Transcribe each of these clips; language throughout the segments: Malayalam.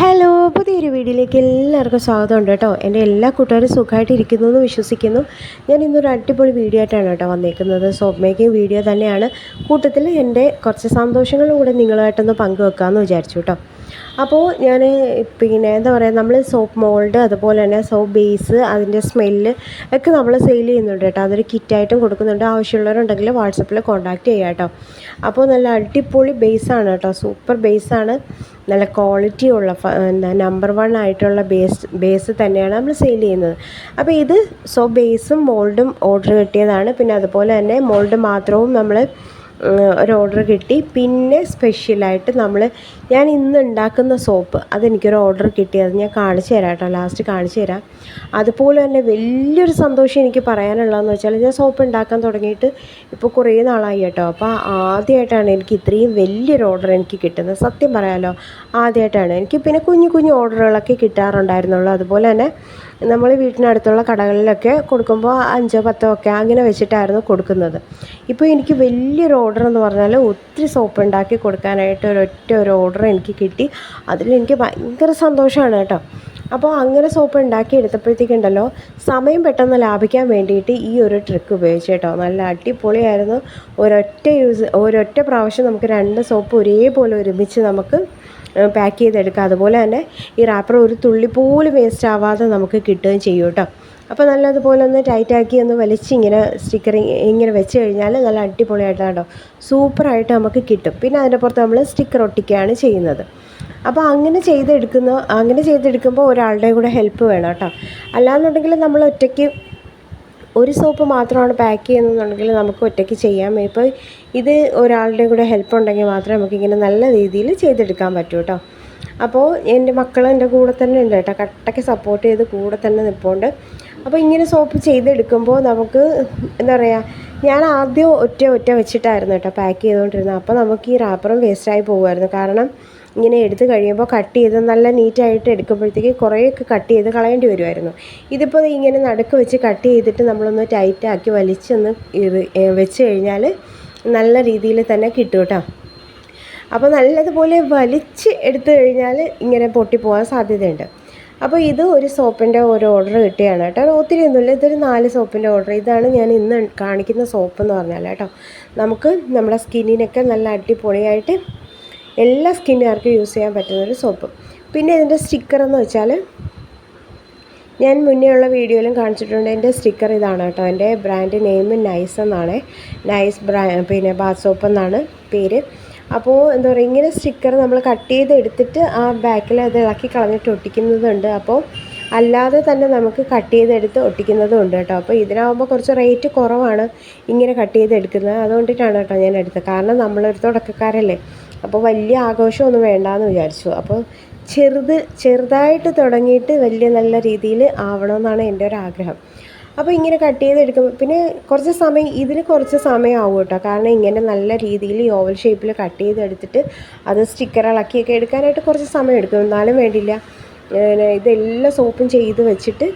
ഹലോ പുതിയൊരു വീഡിയോയിലേക്ക് എല്ലാവർക്കും സ്വാഗതം ഉണ്ട് കേട്ടോ. എന്റെ എല്ലാ കൂട്ടുകാരും സുഖമായിട്ട് ഇരിക്കുന്നു എന്ന് വിശ്വസിക്കുന്നു. ഞാൻ ഇന്നൊരു അടിപൊളി വീഡിയോ ആയിട്ടാണ് കേട്ടോ വന്നേക്കുന്നത്. സോപ്പ് മേക്കിംഗ് വീഡിയോ തന്നെയാണ്. കൂട്ടത്തിൽ എന്റെ കുറച്ച് സന്തോഷങ്ങളും കൂടെ നിങ്ങളുമായിട്ടൊന്ന് പങ്കുവെക്കാമെന്ന് വിചാരിച്ചു കേട്ടോ. അപ്പോൾ ഞാൻ പിന്നെ എന്താ പറയുക നമ്മൾ സോപ്പ് മോൾഡ് അതുപോലെ തന്നെ സോപ്പ് ബേസ് അതിന്റെ സ്മെല്ല് ഒക്കെ നമ്മൾ സെയിൽ ചെയ്യുന്നുണ്ട് കേട്ടോ. അതൊരു കിറ്റായിട്ടും കൊടുക്കുന്നുണ്ട്. ആവശ്യമുള്ളവരുണ്ടെങ്കിൽ വാട്സപ്പിൽ കോൺടാക്റ്റ് ചെയ്യാം കേട്ടോ. അപ്പോൾ നല്ല അടിപൊളി ബേസാണ് കേട്ടോ. സൂപ്പർ ബേസാണ് നല്ല ക്വാളിറ്റി ഉള്ള നമ്പർ വൺ ആയിട്ടുള്ള ബേസ് ബേസ് തന്നെയാണ് നമ്മൾ സെയിൽ ചെയ്യുന്നത്. അപ്പോൾ ഇത് സോപ്പ് ബേസും മോൾഡും ഓർഡർ കിട്ടിയതാണ്. പിന്നെ അതുപോലെ തന്നെ മോൾഡ് മാത്രവും നമ്മൾ ഒരു ഓർഡർ കിട്ടി. പിന്നെ സ്പെഷ്യലായിട്ട് നമ്മൾ ഞാൻ ഇന്ന് ഉണ്ടാക്കുന്ന സോപ്പ് അതെനിക്കൊരു ഓർഡർ കിട്ടി. അത് ഞാൻ കാണിച്ചു തരാം കേട്ടോ. ലാസ്റ്റ് കാണിച്ചു തരാം. അതുപോലെ തന്നെ വലിയൊരു സന്തോഷം എനിക്ക് പറയാനുള്ളതെന്ന് വെച്ചാൽ ഞാൻ സോപ്പ് ഉണ്ടാക്കാൻ തുടങ്ങിയിട്ട് ഇപ്പോൾ കുറേ നാളായി കേട്ടോ. അപ്പോൾ ആദ്യമായിട്ടാണ് എനിക്ക് ഇത്രയും വലിയൊരു ഓർഡർ എനിക്ക് കിട്ടുന്നത്. സത്യം പറയാലോ ആദ്യമായിട്ടാണ്. എനിക്ക് പിന്നെ കുഞ്ഞു കുഞ്ഞു ഓർഡറുകളൊക്കെ കിട്ടാറുണ്ടായിരുന്നുള്ളൂ. അതുപോലെ തന്നെ നമ്മൾ വീട്ടിനടുത്തുള്ള കടകളിലൊക്കെ കൊടുക്കുമ്പോൾ അഞ്ചോ പത്തോ ഒക്കെ അങ്ങനെ വെച്ചിട്ടായിരുന്നു കൊടുക്കുന്നത്. ഇപ്പോൾ എനിക്ക് വലിയൊരു ഓർഡർ എന്ന് പറഞ്ഞാൽ ഒത്തിരി സോപ്പ് ഉണ്ടാക്കി കൊടുക്കാനായിട്ട് ഒരൊറ്റ ഒരു ഓർഡർ എനിക്ക് കിട്ടി. അതിൽ എനിക്ക് ഭയങ്കര സന്തോഷമാണ് കേട്ടോ. അപ്പോൾ അങ്ങനെ സോപ്പ് ഉണ്ടാക്കി എടുത്തപ്പോഴത്തേക്കുണ്ടല്ലോ സമയം പെട്ടെന്ന് ലാഭിക്കാൻ വേണ്ടിയിട്ട് ഈ ഒരു ട്രിക്ക് ഉപയോഗിച്ചു കേട്ടോ. നല്ല അടിപൊളിയായിരുന്നു. ഒരൊറ്റ യൂസ് ഒരൊറ്റ പ്രാവശ്യം നമുക്ക് രണ്ട് സോപ്പ് ഒരേപോലെ ഒരുമിച്ച് നമുക്ക് പാക്ക് ചെയ്തെടുക്കുക. അതുപോലെ തന്നെ ഈ റാപ്പർ ഒരു തുള്ളി പോലും വേസ്റ്റ് ആവാതെ നമുക്ക് കിട്ടുകയും ചെയ്യും കേട്ടോ. അപ്പോൾ നല്ലതുപോലെ ഒന്ന് ടൈറ്റാക്കി ഒന്ന് വലിച്ചിങ്ങനെ സ്റ്റിക്കറിങ് ഇങ്ങനെ വെച്ച് കഴിഞ്ഞാൽ നല്ല അടിപൊളിയായിട്ട് കേട്ടോ സൂപ്പറായിട്ട് നമുക്ക് കിട്ടും. പിന്നെ അതിന്റെ പുറത്ത് നമ്മൾ സ്റ്റിക്കർ ഒട്ടിക്കുകയാണ് ചെയ്യുന്നത്. അപ്പോൾ അങ്ങനെ ചെയ്തെടുക്കുന്ന അങ്ങനെ ചെയ്തെടുക്കുമ്പോൾ ഒരാളുടെ കൂടെ ഹെൽപ്പ് വേണം കേട്ടോ. അല്ലാന്നുണ്ടെങ്കിൽ നമ്മൾ ഒറ്റയ്ക്ക് ഒരു സോപ്പ് മാത്രമാണ് പാക്ക് ചെയ്യുന്നതെന്നുണ്ടെങ്കിൽ നമുക്ക് ഒറ്റയ്ക്ക് ചെയ്യാം. ഇപ്പോൾ ഇത് ഒരാളുടെ കൂടെ ഹെൽപ്പ് ഉണ്ടെങ്കിൽ മാത്രമേ നമുക്കിങ്ങനെ നല്ല രീതിയിൽ ചെയ്തെടുക്കാൻ പറ്റൂ കേട്ടോ അപ്പോൾ എന്റെ മക്കൾ എന്റെ കൂടെ തന്നെ ഉണ്ട് കേട്ടോ കട്ടയ്ക്ക് സപ്പോർട്ട് ചെയ്ത് കൂടെ തന്നെ നിൽപ്പുണ്ട് അപ്പോൾ ഇങ്ങനെ സോപ്പ് ചെയ്തെടുക്കുമ്പോൾ നമുക്ക് എന്താ പറയുക ഞാൻ ആദ്യം ഒറ്റ ഒറ്റ വെച്ചിട്ടായിരുന്നു കേട്ടോ പാക്ക് ചെയ്തുകൊണ്ടിരുന്നത്. അപ്പോൾ നമുക്ക് ഈ റാപ്പറും വേസ്റ്റായി പോകുമായിരുന്നു. കാരണം ഇങ്ങനെ എടുത്ത് കഴിയുമ്പോൾ കട്ട് ചെയ്ത് നല്ല നീറ്റായിട്ട് എടുക്കുമ്പോഴത്തേക്ക് കുറേയൊക്കെ കട്ട് ചെയ്ത് കളയേണ്ടി വരുമായിരുന്നു. ഇതിപ്പോൾ ഇങ്ങനെ നടുക്ക് വെച്ച് കട്ട് ചെയ്തിട്ട് നമ്മളൊന്ന് ടൈറ്റാക്കി വലിച്ചൊന്ന് വെച്ച് കഴിഞ്ഞാൽ നല്ല രീതിയിൽ തന്നെ കിട്ടും കേട്ടോ. അപ്പോൾ നല്ലതുപോലെ വലിച്ച് എടുത്തു കഴിഞ്ഞാൽ ഇങ്ങനെ പൊട്ടിപ്പോകാൻ സാധ്യതയുണ്ട്. അപ്പോൾ ഇത് ഒരു സോപ്പിന്റെ ഒരു ഓർഡർ കിട്ടിയാണ് കേട്ടോ. ഒത്തിരി ഒന്നുമില്ല ഇതൊരു നാല് സോപ്പിന്റെ ഓർഡർ ഇതാണ് ഞാൻ ഇന്ന് കാണിക്കുന്ന സോപ്പ് എന്ന് പറഞ്ഞാൽ കേട്ടോ. നമുക്ക് നമ്മുടെ സ്കിന്നിനൊക്കെ നല്ല അടിപൊളിയായിട്ട് എല്ലാ സ്കിന്നുകാർക്കും യൂസ് ചെയ്യാൻ പറ്റുന്ന ഒരു സോപ്പ്. പിന്നെ ഇതിന്റെ സ്റ്റിക്കർ എന്ന് വെച്ചാൽ ഞാൻ മുന്നേ ഉള്ള വീഡിയോയിലും കാണിച്ചിട്ടുണ്ട്. എന്റെ സ്റ്റിക്കർ ഇതാണ് കേട്ടോ. എന്റെ ബ്രാൻഡ് നെയിം നൈസ് എന്നാണ്. നൈസ് ബ്രാ പിന്നെ ബാത്ത് സോപ്പ് എന്നാണ് പേര്. അപ്പോൾ എന്താ പറയുക ഇങ്ങനെ സ്റ്റിക്കർ നമ്മൾ കട്ട് ചെയ്ത് എടുത്തിട്ട് ആ ബാക്കിൽ അത് ഇളക്കി കളഞ്ഞിട്ട് ഒട്ടിക്കുന്നതുണ്ട്. അപ്പോൾ അല്ലാതെ തന്നെ നമുക്ക് കട്ട് ചെയ്തെടുത്ത് ഒട്ടിക്കുന്നതും ഉണ്ട് കേട്ടോ. അപ്പോൾ ഇതിനാകുമ്പോൾ കുറച്ച് റേറ്റ് കുറവാണ് ഇങ്ങനെ കട്ട് ചെയ്തെടുക്കുന്നത് അതുകൊണ്ടിട്ടാണ് കേട്ടോ ഞാൻ എടുത്തത്. കാരണം നമ്മളൊരു തുടക്കക്കാരല്ലേ. അപ്പോൾ വലിയ ആഘോഷമൊന്നും വേണ്ടാന്ന് വിചാരിച്ചു. അപ്പോൾ ചെറുത് ചെറുതായിട്ട് തുടങ്ങിയിട്ട് വലിയ നല്ല രീതിയിൽ ആവണമെന്നാണ് എന്റെ ഒരു ആഗ്രഹം. അപ്പോൾ ഇങ്ങനെ കട്ട് ചെയ്തെടുക്കുമ്പോൾ പിന്നെ കുറച്ച് സമയം ഇതിന് കുറച്ച് സമയം സമയമാവും കേട്ടോ. കാരണം ഇങ്ങനെ നല്ല രീതിയിൽ ഓവൽ ഷേപ്പിൽ കട്ട് ചെയ്തെടുത്തിട്ട് അത് സ്റ്റിക്കർ ഇളക്കിയൊക്കെ എടുക്കാനായിട്ട് കുറച്ച് സമയം എടുക്കും. എന്നാലും വേണ്ടില്ല. ഇതെല്ലാം സോപ്പും ചെയ്ത് വെച്ചിട്ട്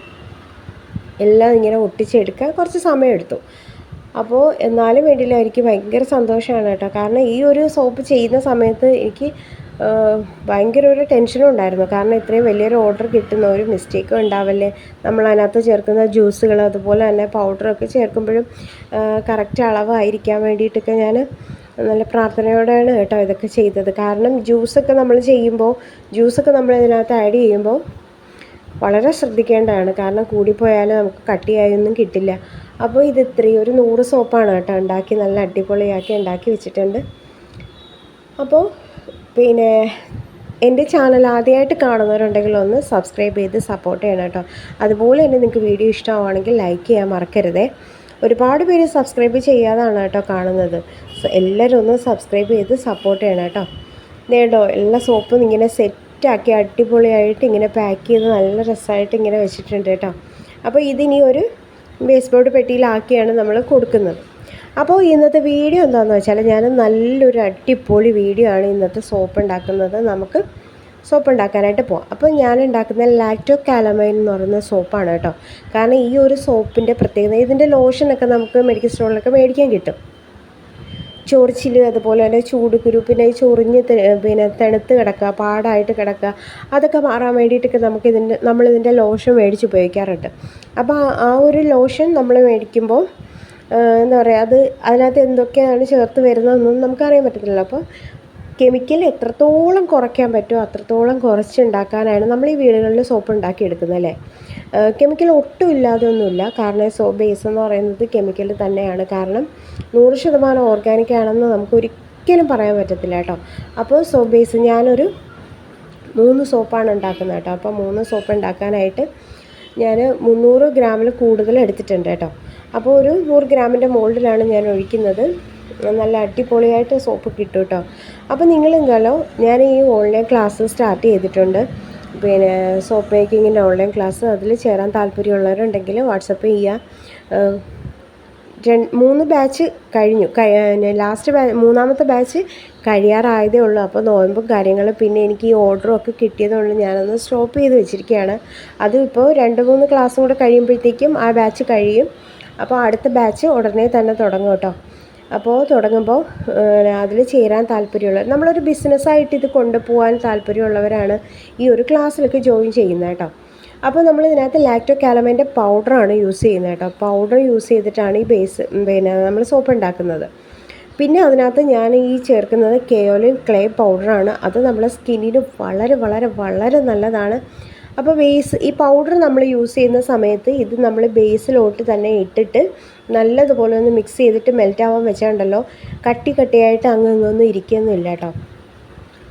എല്ലാം ഇങ്ങനെ ഒട്ടിച്ചെടുക്കാൻ കുറച്ച് സമയം എടുത്തു. അപ്പോൾ എന്നാലും വേണ്ടിയില്ല എനിക്ക് ഭയങ്കര സന്തോഷമാണ് കേട്ടോ. കാരണം ഈ ഒരു സോപ്പ് ചെയ്യുന്ന സമയത്ത് എനിക്ക് ഭയങ്കര ഒരു ടെൻഷനും ഉണ്ടായിരുന്നു. കാരണം ഇത്രയും വലിയൊരു ഓർഡർ കിട്ടുന്ന ഒരു മിസ്റ്റേക്കും ഉണ്ടാവല്ലേ? നമ്മൾ അതിനകത്ത് ചേർക്കുന്ന ജ്യൂസുകൾ അതുപോലെ തന്നെ പൗഡറൊക്കെ ചേർക്കുമ്പോഴും കറക്റ്റ് അളവായിരിക്കാൻ വേണ്ടിയിട്ടൊക്കെ ഞാൻ നല്ല പ്രാർത്ഥനയോടെയാണ് കേട്ടോ ഇതൊക്കെ ചെയ്തത്. കാരണം ജ്യൂസൊക്കെ നമ്മൾ ചെയ്യുമ്പോൾ ജ്യൂസൊക്കെ നമ്മൾ ഇതിനകത്ത് ആഡ് ചെയ്യുമ്പോൾ വളരെ ശ്രദ്ധിക്കേണ്ടതാണ്. കാരണം കൂടിപ്പോയാൽ നമുക്ക് കട്ടിയായൊന്നും കിട്ടില്ല. അപ്പോൾ ഇത് ഇത്രയും ഒരു നൂറ് സോപ്പാണ് കേട്ടോ ഉണ്ടാക്കി നല്ല അടിപൊളിയാക്കി ഉണ്ടാക്കി വെച്ചിട്ടുണ്ട്. അപ്പോൾ പിന്നെ എന്റെ ചാനൽ ആദ്യമായിട്ട് കാണുന്നവരുണ്ടെങ്കിൽ ഒന്ന് സബ്സ്ക്രൈബ് ചെയ്ത് സപ്പോർട്ട് ചെയ്യണം കേട്ടോ. അതുപോലെ തന്നെ നിങ്ങൾക്ക് വീഡിയോ ഇഷ്ടമാണെങ്കിൽ ലൈക്ക് ചെയ്യാൻ മറക്കരുതേ. ഒരുപാട് പേര് സബ്സ്ക്രൈബ് ചെയ്യാതാണ് കേട്ടോ കാണുന്നത്. എല്ലാവരും ഒന്ന് സബ്സ്ക്രൈബ് ചെയ്ത് സപ്പോർട്ട് ചെയ്യണം കേട്ടോ. നേടോ എല്ലാ സോപ്പും ഇങ്ങനെ സെറ്റാക്കി അടിപൊളിയായിട്ട് ഇങ്ങനെ പാക്ക് ചെയ്ത് നല്ല രസമായിട്ട് ഇങ്ങനെ വെച്ചിട്ടുണ്ട് കേട്ടോ. അപ്പോൾ ഇതിനി ഒരു വേസ്റ്റ് പെട്ടിയിലാക്കിയാണ് നമ്മൾ കൊടുക്കുന്നത്. അപ്പോൾ ഇന്നത്തെ വീഡിയോ എന്താണെന്ന് വെച്ചാൽ ഞാൻ നല്ലൊരു അടിപൊളി വീഡിയോ ആണ് ഇന്നത്തെ സോപ്പ് ഉണ്ടാക്കുന്നത്. നമുക്ക് സോപ്പ് ഉണ്ടാക്കാനായിട്ട് പോകാം അപ്പോൾ ഞാൻ ഉണ്ടാക്കുന്ന ലാക്ടോ കാലമൈൻ എന്ന് പറയുന്ന സോപ്പാണ് കേട്ടോ. കാരണം ഈ ഒരു സോപ്പിന്റെ പ്രത്യേകത ഇതിന്റെ ലോഷനൊക്കെ നമുക്ക് മെഡിക്കൽ സ്റ്റോറിലൊക്കെ മേടിക്കാൻ കിട്ടും. ചൊറിച്ചിൽ അതുപോലെ തന്നെ ചൂട് കുരു പിന്നെ ഈ ചൊറിഞ്ഞ് പിന്നെ തണുത്ത് കിടക്കുക പാടായിട്ട് കിടക്കുക അതൊക്കെ മാറാൻ വേണ്ടിയിട്ടൊക്കെ നമുക്ക് ഇതിന്റെ നമ്മളിതിന്റെ ലോഷൻ മേടിച്ച് ഉപയോഗിക്കാറുണ്ട്. അപ്പോൾ ആ ഒരു ലോഷൻ നമ്മൾ മേടിക്കുമ്പോൾ എന്താ പറയുക അത് അതിനകത്ത് എന്തൊക്കെയാണ് ചേർത്ത് വരുന്നതെന്നൊന്നും നമുക്കറിയാൻ പറ്റത്തില്ലല്ലോ. അപ്പോൾ കെമിക്കൽ എത്രത്തോളം കുറയ്ക്കാൻ പറ്റുമോ അത്രത്തോളം കുറച്ചുണ്ടാക്കാനാണ് നമ്മൾ ഈ വീടുകളിൽ സോപ്പ് ഉണ്ടാക്കിയെടുക്കുന്നത് അല്ലേ? കെമിക്കൽ ഒട്ടും ഇല്ലാതെ ഒന്നുമില്ല കാരണം സോപ്പ് ബേസ് എന്ന് പറയുന്നത് കെമിക്കൽ തന്നെയാണ്. കാരണം നൂറ് ശതമാനം ഓർഗാനിക് ആണെന്ന് നമുക്ക് ഒരിക്കലും പറയാൻ പറ്റത്തില്ല കേട്ടോ. അപ്പോൾ സോപ്പ് ബേസ് ഞാനൊരു മൂന്ന് സോപ്പാണ് ഉണ്ടാക്കുന്നത് കേട്ടോ. അപ്പോൾ മൂന്ന് സോപ്പ് ഉണ്ടാക്കാനായിട്ട് ഞാൻ മുന്നൂറ് ഗ്രാമിൽ കൂടുതൽ എടുത്തിട്ടുണ്ട് കേട്ടോ. അപ്പോൾ ഒരു നൂറ് ഗ്രാമിന്റെ മോൾഡിലാണ് ഞാൻ ഒഴിക്കുന്നത്. നല്ല അടിപൊളിയായിട്ട് സോപ്പ് കിട്ടും കേട്ടോ. അപ്പോൾ നിങ്ങളെന്താണല്ലോ ഞാൻ ഈ ഓൺലൈൻ ക്ലാസ് സ്റ്റാർട്ട് ചെയ്തിട്ടുണ്ട്. പിന്നെ സോപ്പ് മേക്കിങ്ങിന്റെ ഓൺലൈൻ ക്ലാസ് അതിൽ ചേരാൻ താല്പര്യമുള്ളവരുണ്ടെങ്കിൽ വാട്സപ്പ് ചെയ്യുക മൂന്ന് ബാച്ച് കഴിഞ്ഞു. ലാസ്റ്റ് ബാ മൂന്നാമത്തെ ബാച്ച് കഴിയാറായതേ ഉള്ളൂ. അപ്പോൾ നോയമ്പും കാര്യങ്ങളും പിന്നെ എനിക്ക് ഈ ഓർഡറും ഒക്കെ കിട്ടിയതുകൊണ്ട് ഞാനൊന്ന് സ്റ്റോപ്പ് ചെയ്ത് വെച്ചിരിക്കുകയാണ്. അതിപ്പോൾ രണ്ട് മൂന്ന് ക്ലാസ്സും കൂടെ കഴിയുമ്പോഴത്തേക്കും ആ ബാച്ച് കഴിയും. അപ്പോൾ അടുത്ത ബാച്ച് ഉടനെ തന്നെ തുടങ്ങും കേട്ടോ. അപ്പോൾ തുടങ്ങുമ്പോൾ അതിൽ ചേരാൻ താല്പര്യമുള്ള നമ്മളൊരു ബിസിനസ്സായിട്ട് ഇത് കൊണ്ടുപോകാൻ താല്പര്യമുള്ളവരാണ് ഈ ഒരു ക്ലാസ്സിലൊക്കെ ജോയിൻ ചെയ്യുന്നത് കേട്ടോ. അപ്പോൾ നമ്മൾ ഇതിനകത്ത് ലാക്ടോ കാലമേന്റെ പൗഡറാണ് യൂസ് ചെയ്യുന്നത് കേട്ടോ. പൗഡർ യൂസ് ചെയ്തിട്ടാണ് ഈ ബേസ് പിന്നെ നമ്മൾ സോപ്പ് ഉണ്ടാക്കുന്നത്. പിന്നെ അതിനകത്ത് ഞാൻ ഈ ചേർക്കുന്നത് കെയോലിൻ ക്ലേ പൗഡറാണ് അത് നമ്മളെ സ്കിന്നിന് വളരെ വളരെ വളരെ നല്ലതാണ്. അപ്പോൾ ബേസ് ഈ പൗഡർ നമ്മൾ യൂസ് ചെയ്യുന്ന സമയത്ത് ഇത് നമ്മൾ ബേസിലോട്ട് തന്നെ ഇട്ടിട്ട് നല്ലതുപോലെ ഒന്ന് മിക്സ് ചെയ്തിട്ട് മെൽറ്റ് ആവാൻ വെച്ചാണ്ടല്ലോ. കട്ടി കട്ടിയായിട്ട് അങ്ങ് ഇരിക്കുന്നില്ല കേട്ടോ.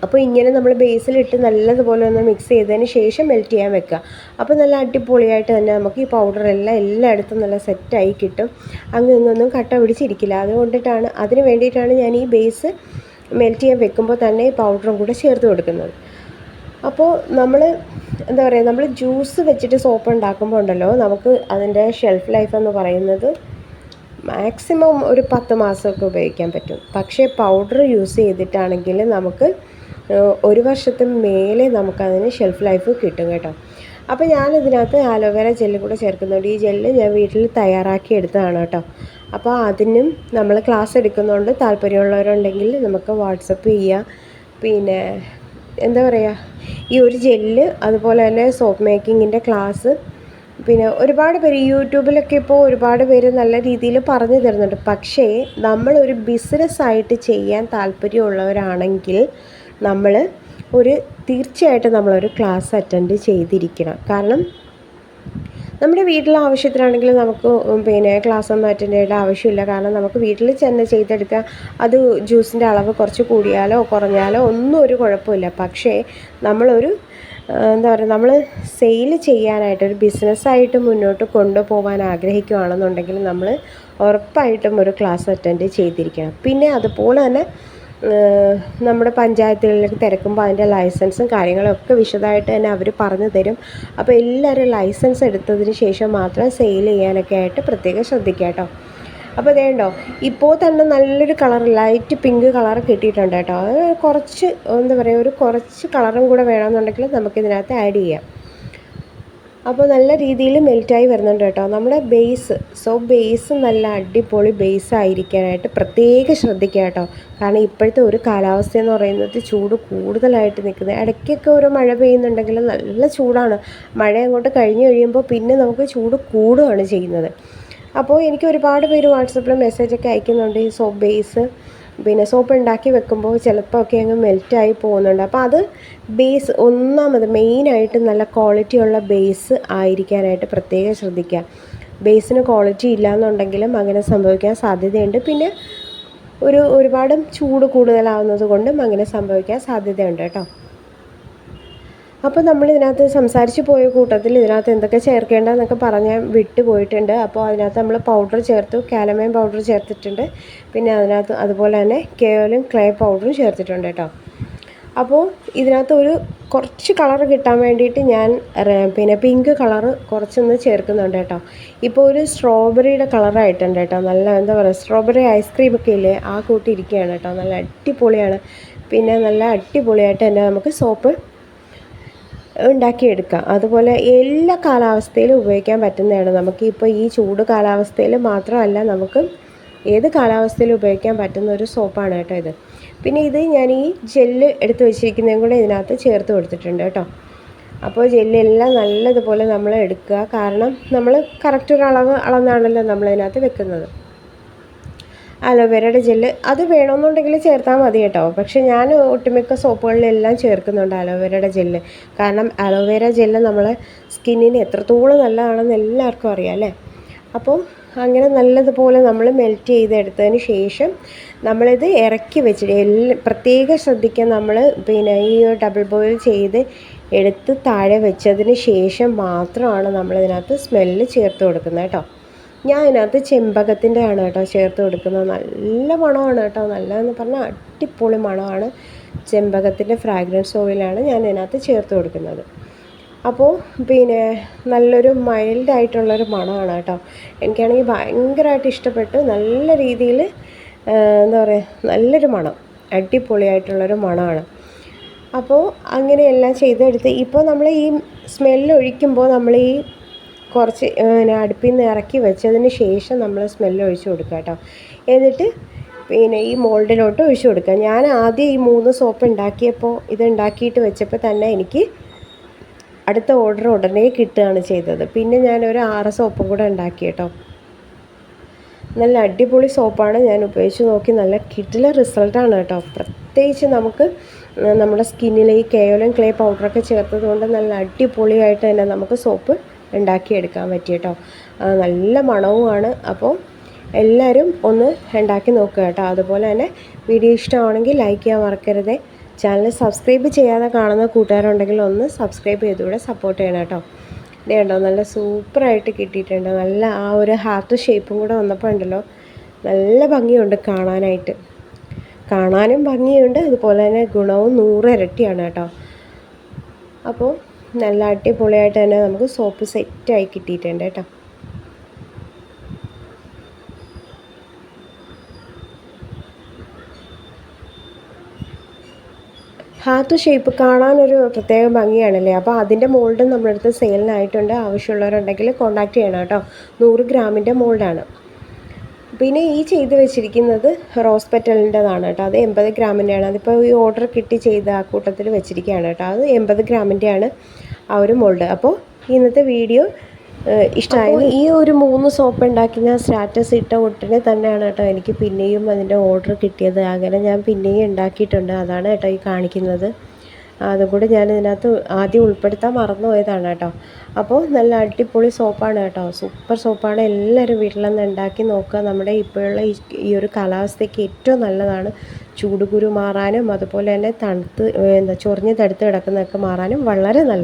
അപ്പോൾ ഇങ്ങനെ നമ്മൾ ബേസിലിട്ട് നല്ലതുപോലെ ഒന്ന് മിക്സ് ചെയ്തതിന് ശേഷം മെൽറ്റ് ചെയ്യാൻ വെക്കുക. അപ്പോൾ നല്ല അടിപൊളിയായിട്ട് തന്നെ നമുക്ക് ഈ പൗഡർ എല്ലാം എല്ലായിടത്തും നല്ല സെറ്റായി കിട്ടും. അങ്ങ് ഇങ്ങൊന്നും കട്ട പിടിച്ചിരിക്കില്ല. അതുകൊണ്ടിട്ടാണ് അതിന് വേണ്ടിയിട്ടാണ് ഞാൻ ഈ ബേസ് മെൽറ്റ് ചെയ്യാൻ വെക്കുമ്പോൾ തന്നെ ഈ പൗഡറും കൂടെ ചേർത്ത് കൊടുക്കുന്നത്. അപ്പോൾ നമ്മൾ എന്താ പറയുക നമ്മൾ ജ്യൂസ് വെച്ചിട്ട് സോപ്പ് ഉണ്ടാക്കുമ്പോൾ ഉണ്ടല്ലോ നമുക്ക് അതിന്റെ ഷെൽഫ് ലൈഫ് എന്ന് പറയുന്നത് മാക്സിമം ഒരു പത്ത് മാസമൊക്കെ ഉപയോഗിക്കാൻ പറ്റും. പക്ഷേ പൗഡർ യൂസ് ചെയ്തിട്ടാണെങ്കിൽ നമുക്ക് ഒരു വർഷത്തിന് മേലെ നമുക്കതിന് ഷെൽഫ് ലൈഫ് കിട്ടും കേട്ടോ. അപ്പോൾ ഞാനിതിനകത്ത് ആലോവേര ജെല്ല് കൂടെ ചേർക്കുന്നുണ്ട്. ഈ ജെല്ല് ഞാൻ വീട്ടിൽ തയ്യാറാക്കി എടുത്തതാണ് കേട്ടോ. അപ്പോൾ അതിനും നമ്മൾ ക്ലാസ് എടുക്കുന്നതുകൊണ്ട് താല്പര്യമുള്ളവരുണ്ടെങ്കിൽ നമുക്ക് വാട്സപ്പ് ചെയ്യാം. പിന്നെ എന്താ പറയുക ഈ ഒരു ജെല്ല് അതുപോലെ തന്നെ സോപ്പ് മേക്കിങ്ങിന്റെ ക്ലാസ് പിന്നെ ഒരുപാട് പേര് യൂട്യൂബിലൊക്കെ ഇപ്പോൾ ഒരുപാട് പേര് നല്ല രീതിയിൽ പറഞ്ഞു തരുന്നുണ്ട്. പക്ഷേ നമ്മളൊരു ബിസിനസ്സായിട്ട് ചെയ്യാൻ താല്പര്യമുള്ളവരാണെങ്കിൽ നമ്മൾ ഒരു തീർച്ചയായിട്ടും നമ്മളൊരു ക്ലാസ് അറ്റൻഡ് ചെയ്തിരിക്കണം. കാരണം നമ്മുടെ വീട്ടിലെ ആവശ്യത്തിനാണെങ്കിൽ നമുക്ക് പിന്നെ ക്ലാസ് ഒന്നും അറ്റൻഡ് ചെയ്യേണ്ട ആവശ്യമില്ല. കാരണം നമുക്ക് വീട്ടിൽ തന്നെ ചെയ്തെടുക്കാം അത് ജ്യൂസിന്റെ അളവ് കുറച്ച് കൂടിയാലോ കുറഞ്ഞാലോ ഒന്നും ഒരു കുഴപ്പമില്ല. പക്ഷേ നമ്മളൊരു എന്താ പറയുക നമ്മൾ സെയിൽ ചെയ്യാനായിട്ട് ഒരു ബിസിനസ്സായിട്ട് മുന്നോട്ട് കൊണ്ടുപോകാൻ ആഗ്രഹിക്കുകയാണെന്നുണ്ടെങ്കിൽ നമ്മൾ ഉറപ്പായിട്ടും ഒരു ക്ലാസ് അറ്റൻഡ് ചെയ്തിരിക്കണം. പിന്നെ അതുപോലെ തന്നെ നമ്മുടെ പഞ്ചായത്തുകളിലേക്ക് തിരക്കുമ്പോൾ അതിന്റെ ലൈസൻസും കാര്യങ്ങളൊക്കെ വിശദമായിട്ട് തന്നെ അവർ പറഞ്ഞു തരും. അപ്പോൾ എല്ലാവരും ലൈസൻസ് എടുത്തതിന് ശേഷം മാത്രം സെയിൽ ചെയ്യാനൊക്കെ ആയിട്ട് പ്രത്യേകം ശ്രദ്ധിക്കുക കേട്ടോ. അപ്പോൾ ഇതേണ്ടോ ഇപ്പോൾ തന്നെ നല്ലൊരു കളർ ലൈറ്റ് പിങ്ക് കളർ കിട്ടിയിട്ടുണ്ട് കേട്ടോ. കുറച്ച് എന്താ പറയുക ഒരു കുറച്ച് കളറും കൂടെ വേണമെന്നുണ്ടെങ്കിൽ നമുക്കിതിനകത്ത് ആഡ് ചെയ്യാം. അപ്പോൾ നല്ല രീതിയിൽ മെൽറ്റായി വരുന്നുണ്ട് കേട്ടോ. നമ്മുടെ ബേസ് സോ ബേസ് നല്ല അടിപൊളി ബേസ് ആയിരിക്കാനായിട്ട് പ്രത്യേകം ശ്രദ്ധിക്കുക കേട്ടോ. കാരണം ഇപ്പോഴത്തെ ഒരു കാലാവസ്ഥ എന്ന് പറയുന്നത് ചൂട് കൂടുതലായിട്ട് നിൽക്കുന്നത്. ഇടയ്ക്കൊക്കെ ഒരു മഴ പെയ്യുന്നുണ്ടെങ്കിൽ നല്ല ചൂടാണ്. മഴ അങ്ങോട്ട് കഴിഞ്ഞ് കഴിയുമ്പോൾ പിന്നെ നമുക്ക് ചൂട് കൂടുകയാണ് ചെയ്യുന്നത്. അപ്പോൾ എനിക്ക് ഒരുപാട് പേര് വാട്സപ്പിൽ മെസ്സേജൊക്കെ അയക്കുന്നുണ്ട്. ഈ സോ ബേസ് പിന്നെ സോപ്പ് ഉണ്ടാക്കി വെക്കുമ്പോൾ ചിലപ്പോൾ ഒക്കെ അങ്ങ് മെൽറ്റായി പോകുന്നുണ്ട്. അപ്പോൾ അത് ബേസ് ഒന്നാമത് മെയിനായിട്ട് നല്ല ക്വാളിറ്റിയുള്ള ബേസ് ആയിരിക്കാനായിട്ട് പ്രത്യേകം ശ്രദ്ധിക്കുക. ബേസിന് ക്വാളിറ്റി ഇല്ലയെന്നുണ്ടെങ്കിലും അങ്ങനെ സംഭവിക്കാൻ സാധ്യതയുണ്ട്. പിന്നെ ഒരു ഒരുപാട് ചൂട് കൂടുതലാവുന്നത് കൊണ്ടും അങ്ങനെ സംഭവിക്കാൻ സാധ്യതയുണ്ട് കേട്ടോ. അപ്പോൾ നമ്മൾ ഇതിനകത്ത് സംസാരിച്ച് പോയ കൂട്ടത്തിൽ ഇതിനകത്ത് എന്തൊക്കെ ചേർക്കേണ്ടതെന്നൊക്കെ പറഞ്ഞാൽ വിട്ടു പോയിട്ടുണ്ട്. അപ്പോൾ അതിനകത്ത് നമ്മൾ പൗഡർ ചേർത്തു കാലമൈൻ പൗഡർ ചേർത്തിട്ടുണ്ട്. പിന്നെ അതിനകത്ത് അതുപോലെ തന്നെ കേവലും ക്ലേ പൗഡറും ചേർത്തിട്ടുണ്ട് കേട്ടോ. അപ്പോൾ ഇതിനകത്ത് ഒരു കുറച്ച് കളർ കിട്ടാൻ വേണ്ടിയിട്ട് ഞാൻ പിന്നെ പിങ്ക് കളർ കുറച്ചൊന്ന് ചേർക്കുന്നുണ്ട് കേട്ടോ. ഇപ്പോൾ ഒരു സ്ട്രോബെറിയുടെ കളറായിട്ടുണ്ട് കേട്ടോ. നല്ല എന്താ പറയുക സ്ട്രോബെറി ഐസ്ക്രീം ഒക്കെ ഇല്ലേ ആ കൂട്ടി ഇരിക്കുകയാണ് കേട്ടോ. നല്ല അടിപൊളിയാണ്. പിന്നെ നല്ല അടിപൊളിയായിട്ട് തന്നെ നമുക്ക് സോപ്പ് ഉണ്ടാക്കിയെടുക്കാം. അതുപോലെ എല്ലാ കാലാവസ്ഥയിലും ഉപയോഗിക്കാൻ പറ്റുന്നതാണ്. നമുക്ക് ഇപ്പോൾ ഈ ചൂട് കാലാവസ്ഥയിൽ മാത്രമല്ല നമുക്ക് ഏത് കാലാവസ്ഥയിലും ഉപയോഗിക്കാൻ പറ്റുന്ന ഒരു സോപ്പാണ് കേട്ടോ ഇത്. പിന്നെ ഇത് ഞാൻ ഈ ജെല്ല് എടുത്ത് വെച്ചിരിക്കുന്നതും കൂടെ ഇതിനകത്ത് ചേർത്ത് കൊടുത്തിട്ടുണ്ട് കേട്ടോ. അപ്പോൾ ജെല്ലെല്ലാം നല്ലതുപോലെ നമ്മൾ എടുക്കുക. കാരണം നമ്മൾ കറക്റ്റ് ഒരു അളവ് അളന്നാണല്ലോ നമ്മളതിനകത്ത് വെക്കുന്നത്. അലോവേരയുടെ ജെല്ല് അത് വേണമെന്നുണ്ടെങ്കിൽ ചേർത്താൽ മതി കേട്ടോ. പക്ഷേ ഞാൻ ഒട്ടുമിക്ക സോപ്പുകളിലെല്ലാം ചേർക്കുന്നുണ്ട് അലോവേരയുടെ ജെല്ല്. കാരണം അലോവേര ജെല്ല് നമ്മളെ സ്കിന്നിന് എത്രത്തോളം നല്ലതാണെന്ന് എല്ലാവർക്കും അറിയാം അല്ലേ? അപ്പോൾ അങ്ങനെ നല്ലതുപോലെ നമ്മൾ മെൽറ്റ് ചെയ്തെടുത്തതിന് ശേഷം നമ്മളിത് ഇറക്കി വെച്ചിട്ട് എല്ലാ പ്രത്യേകം ശ്രദ്ധിക്കുക നമ്മൾ പിന്നെ ഈ ഡബിൾ ബോയിൽ ചെയ്ത് എടുത്ത് താഴെ വെച്ചതിന് ശേഷം മാത്രമാണ് നമ്മളിതിനകത്ത് സ്മെല്ല് ചേർത്ത് കൊടുക്കുന്നത് കേട്ടോ. ഞാൻ അതിനകത്ത് ചെമ്പകത്തിന്റെ ആണ് കേട്ടോ ചേർത്ത് കൊടുക്കുന്നത്. നല്ല മണമാണ് കേട്ടോ. നല്ലതെന്ന് പറഞ്ഞാൽ അടിപൊളി മണമാണ്. ചെമ്പകത്തിന്റെ ഫ്രാഗ്രൻസ് ഓയിലാണ് ഞാൻ ഇതിനകത്ത് ചേർത്ത് കൊടുക്കുന്നത്. അപ്പോൾ പിന്നെ നല്ലൊരു മൈൽഡായിട്ടുള്ളൊരു മണമാണ് കേട്ടോ. എനിക്കാണെങ്കിൽ ഭയങ്കരമായിട്ട് ഇഷ്ടപ്പെട്ടു നല്ല രീതിയിൽ എന്താ പറയുക നല്ലൊരു മണം. അടിപൊളിയായിട്ടുള്ളൊരു മണമാണ്. അപ്പോൾ അങ്ങനെയെല്ലാം ചെയ്തെടുത്ത് ഇപ്പോൾ നമ്മൾ ഈ സ്മെല്ല് ഒഴിക്കുമ്പോൾ നമ്മൾ ഈ കുറച്ച് പിന്നെ അടുപ്പിൽ നിന്ന് ഇറക്കി വെച്ചതിന് ശേഷം നമ്മൾ സ്മെല്ല് ഒഴിച്ച് കൊടുക്കുക കേട്ടോ. എന്നിട്ട് പിന്നെ ഈ മോൾഡിലോട്ട് ഒഴിച്ചു കൊടുക്കുക. ഞാൻ ആദ്യം ഈ മൂന്ന് സോപ്പ് ഉണ്ടാക്കിയപ്പോൾ ഇത് ഉണ്ടാക്കിയിട്ട് വെച്ചപ്പോൾ തന്നെ എനിക്ക് അടുത്ത ഓർഡർ ഉടനെ കിട്ടുകയാണ് ചെയ്തത്. പിന്നെ ഞാൻ ഒരു ആറ് സോപ്പും കൂടെ ഉണ്ടാക്കി കേട്ടോ. നല്ല അടിപൊളി സോപ്പാണ്. ഞാൻ ഉപയോഗിച്ച് നോക്കി നല്ല കിടില റിസൾട്ടാണ് കേട്ടോ. പ്രത്യേകിച്ച് നമുക്ക് നമ്മുടെ സ്കിന്നിൽ ഈ കേവലം ക്ലേ പൗഡറൊക്കെ ചേർത്തത് കൊണ്ട് നല്ല അടിപൊളിയായിട്ട് തന്നെ നമുക്ക് സോപ്പ് ഉണ്ടാക്കിയെടുക്കാൻ പറ്റി കേട്ടോ നല്ല മണവുമാണ്. അപ്പോൾ എല്ലാവരും ഒന്ന് ഉണ്ടാക്കി നോക്കുക കേട്ടോ അതുപോലെ തന്നെ വീഡിയോ ഇഷ്ടമാണെങ്കിൽ ലൈക്ക് ചെയ്യാൻ മറക്കരുത്. ചാനൽ സബ്സ്ക്രൈബ് ചെയ്യാതെ കാണുന്ന കൂട്ടുകാരുണ്ടെങ്കിൽ ഒന്ന് സബ്സ്ക്രൈബ് ചെയ്തുകൂടെ സപ്പോർട്ട് ചെയ്യണം കേട്ടോ ഇത് കണ്ടോ? നല്ല സൂപ്പറായിട്ട് കിട്ടിയിട്ടുണ്ട്. നല്ല ആ ഒരു ഹാർട്ട് ഷേപ്പും കൂടെ വന്നപ്പോൾ ഉണ്ടല്ലോ. നല്ല ഭംഗിയുണ്ട് കാണാനായിട്ട്. കാണാനും ഭംഗിയുണ്ട്. അതുപോലെ തന്നെ ഗുണവും നൂറ് ഇരട്ടിയാണ് കേട്ടോ അപ്പോൾ നല്ല അടിപൊളിയായിട്ട് തന്നെ നമുക്ക് സോപ്പ് സെറ്റായി കിട്ടിയിട്ടുണ്ട് കേട്ടോ. ഹാർട്ട് ഷേപ്പ് കാണാനൊരു പ്രത്യേക ഭംഗിയാണല്ലേ? അപ്പോൾ അതിന്റെ മോൾഡ് നമ്മുടെ അടുത്ത് സെയിലിനായിട്ടുണ്ട്. ആവശ്യമുള്ളവരുണ്ടെങ്കിൽ കോൺടാക്ട് ചെയ്യണം കേട്ടോ. നൂറ് ഗ്രാമിന്റെ മോൾഡാണ്. പിന്നെ ഈ ചെയ്ത് വെച്ചിരിക്കുന്നത് റോസ് പെറ്റലിന്റെതാണ് കേട്ടോ. അത് എൺപത് ഗ്രാമിന്റെയാണ്. അതിപ്പോൾ ഈ ഓർഡർ കിട്ടി ചെയ്ത ആ കൂട്ടത്തിൽ വെച്ചിരിക്കുകയാണ് കേട്ടോ. അത് എൺപത് ഗ്രാമിന്റെയാണ് ആ ഒരു മോൾഡ്. അപ്പോൾ ഇന്നത്തെ വീഡിയോ ഇഷ്ടമായി ഈ ഒരു മൂന്ന് സോപ്പ് ഉണ്ടാക്കി ഞാൻ സ്റ്റാറ്റസ് ഇട്ട ഉടനെ തന്നെയാണ് കേട്ടോ എനിക്ക് പിന്നെയും അതിന്റെ ഓർഡർ കിട്ടിയത്. അങ്ങനെ ഞാൻ പിന്നെയും ഉണ്ടാക്കിയിട്ടുണ്ട്. അതാണ് കേട്ടോ ഈ കാണിക്കുന്നത്. അതും കൂടി ഞാൻ ഇതിനകത്ത് ആദ്യം ഉൾപ്പെടുത്താൻ മറന്നുപോയതാണ് കേട്ടോ. അപ്പോൾ നല്ല അടിപൊളി സോപ്പാണ് കേട്ടോ. സൂപ്പർ സോപ്പാണ്. എല്ലാവരും വീട്ടിലൊന്ന് ഉണ്ടാക്കി നോക്കുക. നമ്മുടെ ഇപ്പോഴുള്ള ഈ ഒരു കാലാവസ്ഥയ്ക്ക് ഏറ്റവും നല്ലതാണ് ചൂടുകുരു മാറാനും അതുപോലെ തന്നെ തണുത്ത് എന്താ ചൊറിഞ്ഞ് തടുത്ത് കിടക്കുന്നതൊക്കെ മാറാനും വളരെ നല്ല